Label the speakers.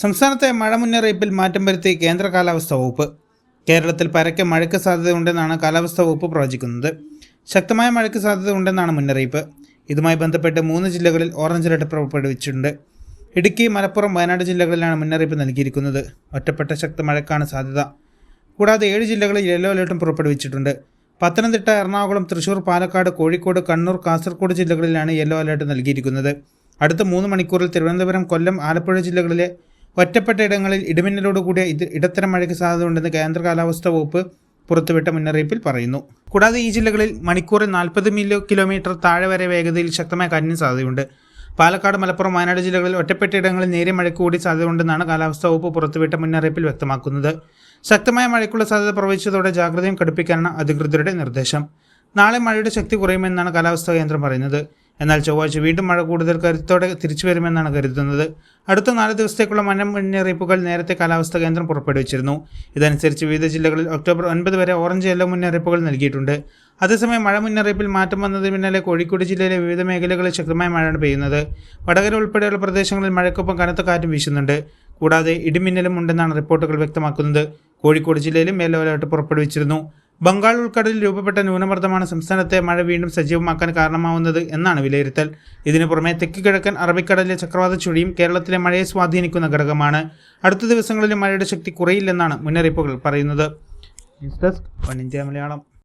Speaker 1: സംസ്ഥാനത്തെ മഴ മുന്നറിയിപ്പിൽ മാറ്റം വരുത്തി കേന്ദ്ര കാലാവസ്ഥ വകുപ്പ് കേരളത്തിൽ പരക്കെ മഴയ്ക്ക് സാധ്യതയുണ്ടെന്നാണ് കാലാവസ്ഥ വകുപ്പ് പ്രവചിക്കുന്നത് ശക്തമായ മഴയ്ക്ക് സാധ്യതയുണ്ടെന്നാണ് മുന്നറിയിപ്പ് ഇതുമായി ബന്ധപ്പെട്ട് മൂന്ന് ജില്ലകളിൽ ഓറഞ്ച് അലർട്ട് പുറപ്പെടുവിച്ചിട്ടുണ്ട് ഇടുക്കി മലപ്പുറം വയനാട് ജില്ലകളിലാണ് മുന്നറിയിപ്പ് നൽകിയിരിക്കുന്നത് ഒറ്റപ്പെട്ട ശക്ത മഴയ്ക്കാണ് സാധ്യത കൂടാതെ ഏഴ് ജില്ലകളിൽ യെല്ലോ അലേർട്ടും പുറപ്പെടുവിച്ചിട്ടുണ്ട് പത്തനംതിട്ട എറണാകുളം തൃശൂർ പാലക്കാട് കോഴിക്കോട് കണ്ണൂർ കാസർഗോഡ് ജില്ലകളിലാണ് യെല്ലോ അലേർട്ട് നൽകിയിരിക്കുന്നത് അടുത്ത മൂന്ന് മണിക്കൂറിൽ തിരുവനന്തപുരം കൊല്ലം ആലപ്പുഴ ജില്ലകളിലെ ഒറ്റപ്പെട്ട ഇടങ്ങളിൽ ഇടിമിന്നലോട് കൂടിയ ഇത് ഇടത്തരം മഴയ്ക്ക് സാധ്യതയുണ്ടെന്ന് കേന്ദ്ര കാലാവസ്ഥാ വകുപ്പ് പുറത്തുവിട്ട മുന്നറിയിപ്പിൽ പറയുന്നു കൂടാതെ ഈ ജില്ലകളിൽ മണിക്കൂറിൽ നാൽപ്പത് മില്ലി കിലോമീറ്റർ താഴെ വരെ വേഗതയിൽ ശക്തമായ കാറ്റിന് സാധ്യതയുണ്ട് പാലക്കാട് മലപ്പുറം വയനാട് ജില്ലകളിൽ ഒറ്റപ്പെട്ട ഇടങ്ങളിൽ നേരിയ മഴയ്ക്ക് കൂടി സാധ്യതയുണ്ടെന്നാണ് കാലാവസ്ഥാ വകുപ്പ് പുറത്തുവിട്ട മുന്നറിയിപ്പിൽ വ്യക്തമാക്കുന്നത് ശക്തമായ മഴയ്ക്കുള്ള സാധ്യത പ്രവചിച്ചതോടെ ജാഗ്രതയും കടുപ്പിക്കാനാണ് അധികൃതരുടെ നിർദ്ദേശം നാളെ മഴയുടെ ശക്തി കുറയുമെന്നാണ് കാലാവസ്ഥാ കേന്ദ്രം പറയുന്നത് എന്നാൽ ചൊവ്വാഴ്ച വീണ്ടും മഴ കൂടുതൽ കരുത്തോടെ തിരിച്ചു വരുമെന്നാണ് കരുതുന്നത് അടുത്ത നാല് ദിവസത്തേക്കുള്ള മഴ മുന്നറിയിപ്പുകൾ നേരത്തെ കാലാവസ്ഥാ കേന്ദ്രം പുറപ്പെടുവിച്ചിരുന്നു ഇതനുസരിച്ച് വിവിധ ജില്ലകളിൽ ഒക്ടോബർ ഒൻപത് വരെ ഓറഞ്ച് യെല്ലോ മുന്നറിയിപ്പുകൾ നൽകിയിട്ടുണ്ട് അതേസമയം മഴ മുന്നറിയിപ്പിൽ മാറ്റം വന്നതിന് പിന്നാലെ കോഴിക്കോട് ജില്ലയിലെ വിവിധ മേഖലകളിൽ ശക്തമായ മഴയാണ് പെയ്യുന്നത് വടകര ഉൾപ്പെടെയുള്ള പ്രദേശങ്ങളിൽ മഴയ്ക്കൊപ്പം കനത്ത കാറ്റും വീശുന്നുണ്ട് കൂടാതെ ഇടിമിന്നലും ഉണ്ടെന്നാണ് റിപ്പോർട്ടുകൾ വ്യക്തമാക്കുന്നത് കോഴിക്കോട് ജില്ലയിലും യെല്ലോ അലേർട്ട് പുറപ്പെടുവിച്ചിരുന്നു ബംഗാൾ ഉൾക്കടലിൽ രൂപപ്പെട്ട ന്യൂനമർദ്ദമാണ് സംസ്ഥാനത്തെ മഴ വീണ്ടും സജീവമാക്കാൻ കാരണമാവുന്നത് എന്നാണ് വിലയിരുത്തൽ ഇതിനു പുറമെ തെക്ക് കിഴക്കൻ അറബിക്കടലിലെ ചക്രവാത ചുഴിയും കേരളത്തിലെ മഴയെ സ്വാധീനിക്കുന്ന ഘടകമാണ് അടുത്ത ദിവസങ്ങളിലും മഴയുടെ ശക്തി കുറയില്ലെന്നാണ് മുന്നറിയിപ്പുകൾ പറയുന്നത്
Speaker 2: news desk one India Malayalam